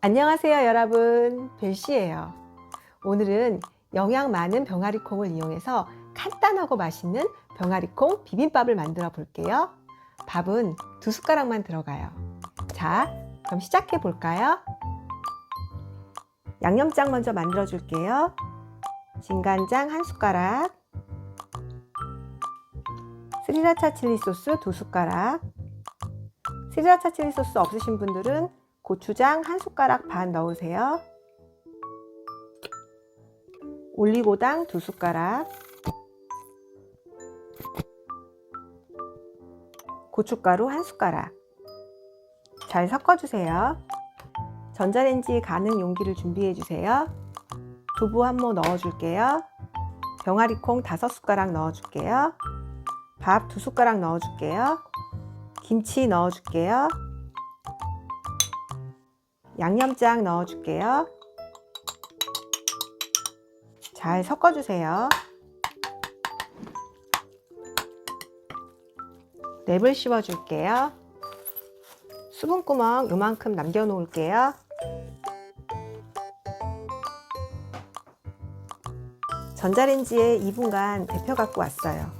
안녕하세요 여러분. 벨씨예요. 오늘은 영양 많은 병아리콩을 이용해서 간단하고 맛있는 병아리콩 비빔밥을 만들어 볼게요. 밥은 두 숟가락만 들어가요. 자 그럼 시작해 볼까요? 양념장 먼저 만들어 줄게요. 진간장 한 숟가락. 스리라차 칠리 소스 두 숟가락. 스리라차 칠리 소스 없으신 분들은 고추장 한 숟가락 반 넣으세요. 올리고당 두 숟가락. 고춧가루 한 숟가락. 잘 섞어주세요. 전자레인지 가는 용기를 준비해 주세요. 두부 한 모 넣어줄게요. 병아리콩 다섯 숟가락 넣어줄게요. 밥 두 숟가락 넣어줄게요. 김치 넣어줄게요. 양념장 넣어줄게요. 잘 섞어주세요. 랩을 씌워줄게요. 수분구멍 요만큼 남겨놓을게요. 전자레인지에 2분간 데펴 갖고 왔어요.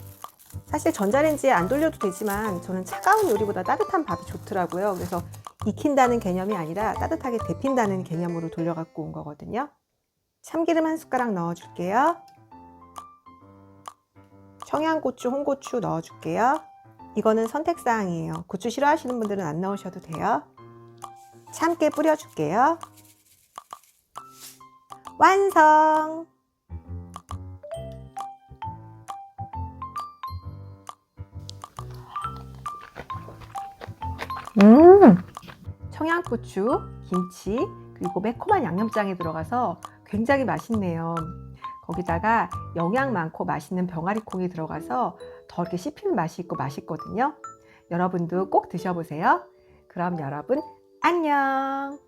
사실 전자레인지에 안 돌려도 되지만 저는 차가운 요리보다 따뜻한 밥이 좋더라고요. 그래서 익힌다는 개념이 아니라 따뜻하게 데핀다는 개념으로 돌려 갖고 온 거거든요. 참기름 한 숟가락 넣어줄게요. 청양고추, 홍고추 넣어줄게요. 이거는 선택사항이에요. 고추 싫어하시는 분들은 안 넣으셔도 돼요. 참깨 뿌려줄게요. 완성! 음! 청양고추, 김치, 그리고 매콤한 양념장이 들어가서 굉장히 맛있네요. 거기다가 영양 많고 맛있는 병아리콩이 들어가서 더 이렇게 씹히는 맛이 있고 맛있거든요. 여러분도 꼭 드셔보세요. 그럼 여러분, 안녕!